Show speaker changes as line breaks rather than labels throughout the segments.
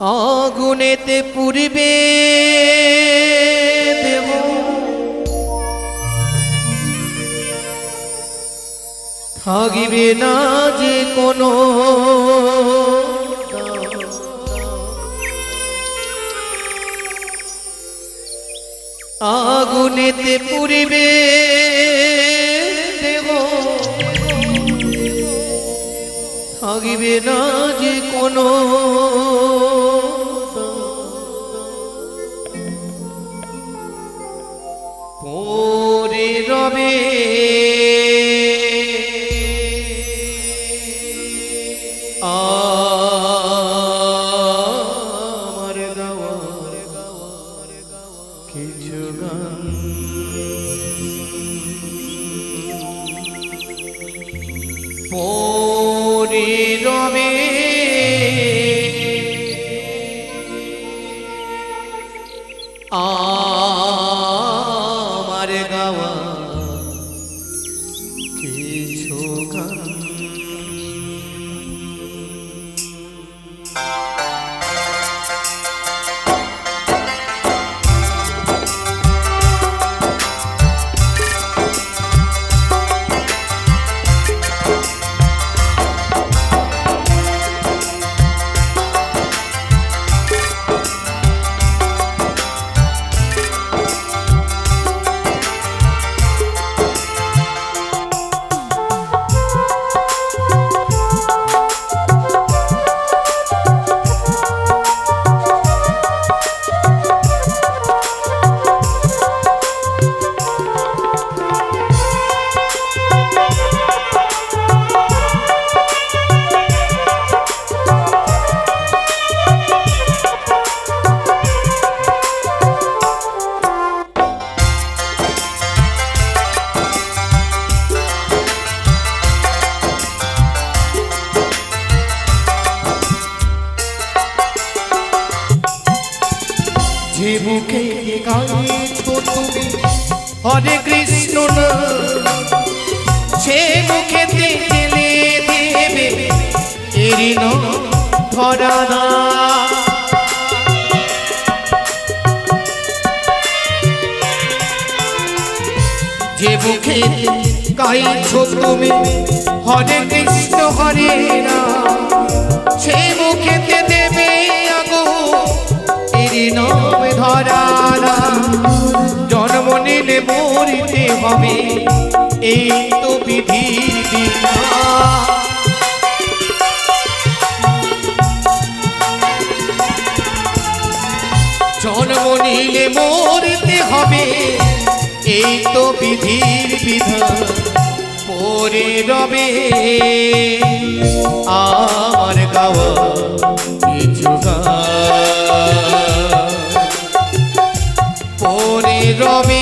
আগুনেতে পুরিবে দেব। থাকিবে না যে কোনো আগুনেতে পুরিবে দেব। থাকিবে না যে কোনো আমার যে মুখে গাইছো তুমি। হরে কৃষ্ণ না, সে মুখে জেলে দেবে এরি ধরা না যে মুখে গাইছো তুমি, হরে কৃষ্ণ হরে রাম সে মুখেতে দেবে আগো এরি নাম ধরারা জন্ম নিলে মরিতে হবে, এই তো বিধির জন্ম নিলে মরতে হবে, এই তো বিধির বিধান পরে রবে আমার গাওয়া কিছু গান। পরে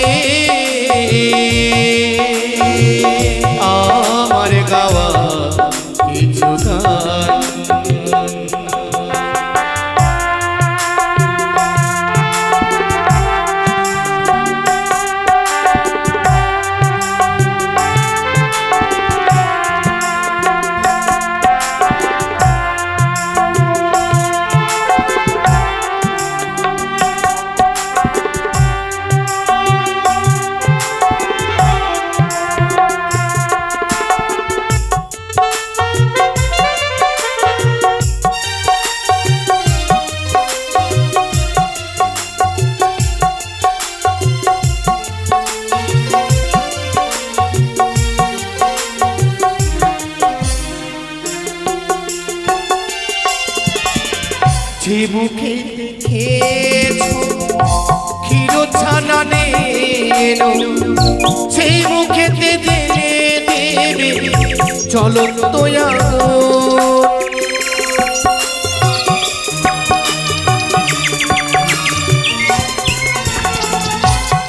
নেনো সেই মুখেতে দেবে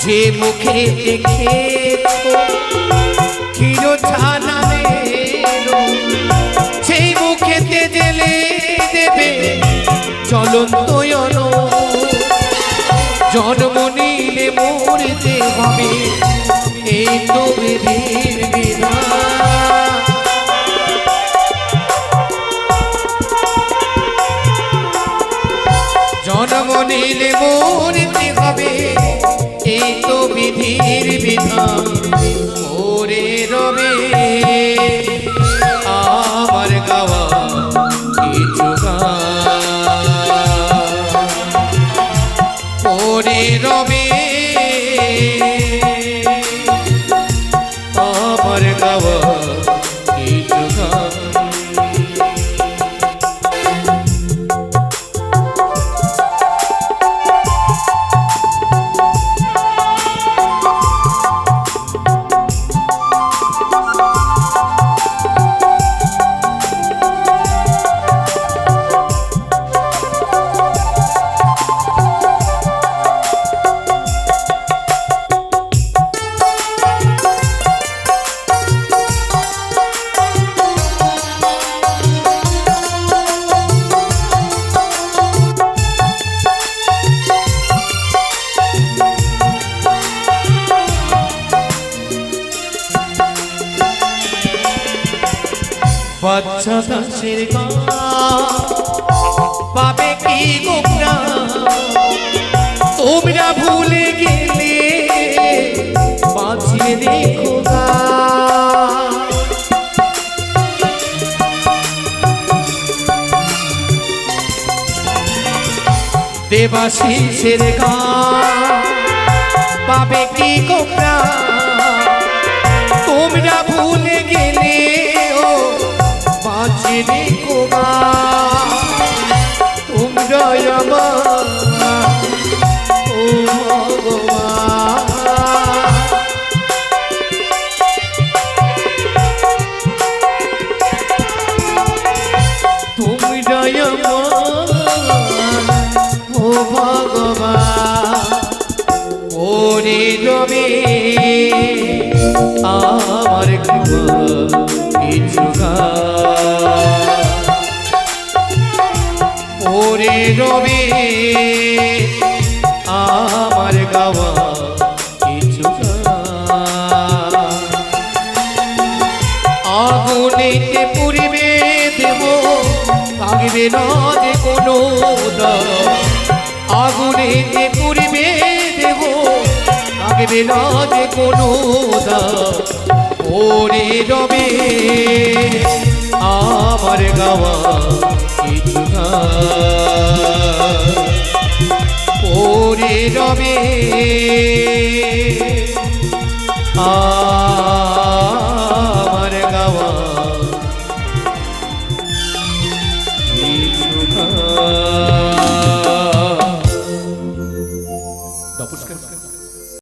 যে মুখে খেয়েছো ক্ষীর ছানা সেই মুখেতে জেলে দেবে। চলন্ত নিলে মরতে হবে। এই তো মন মনিলে মরতে হবে। এই তো বিধান ওরে রবে, আমার গাওয়া রবে বাচ্চা দাসের পাবে কি গোপরা তোমরা ভুলে গেলে বাঁচিয়ে গান। দেবাশিসের গান পাবে কি গোপরা বাঁচিয়ে কোমা তোমরা আমার ও ভগবান। তোমরা আমার ওরে রবে, আমার গাওয়া কিছু আগুনেতে পুরিবে দেব থাকবে না যে কোনো। আগুনেতে পুরিবে দেব থাকবে না যে কোনো। ওরে রবে, আমার গাওয়া ওরে রবে আমার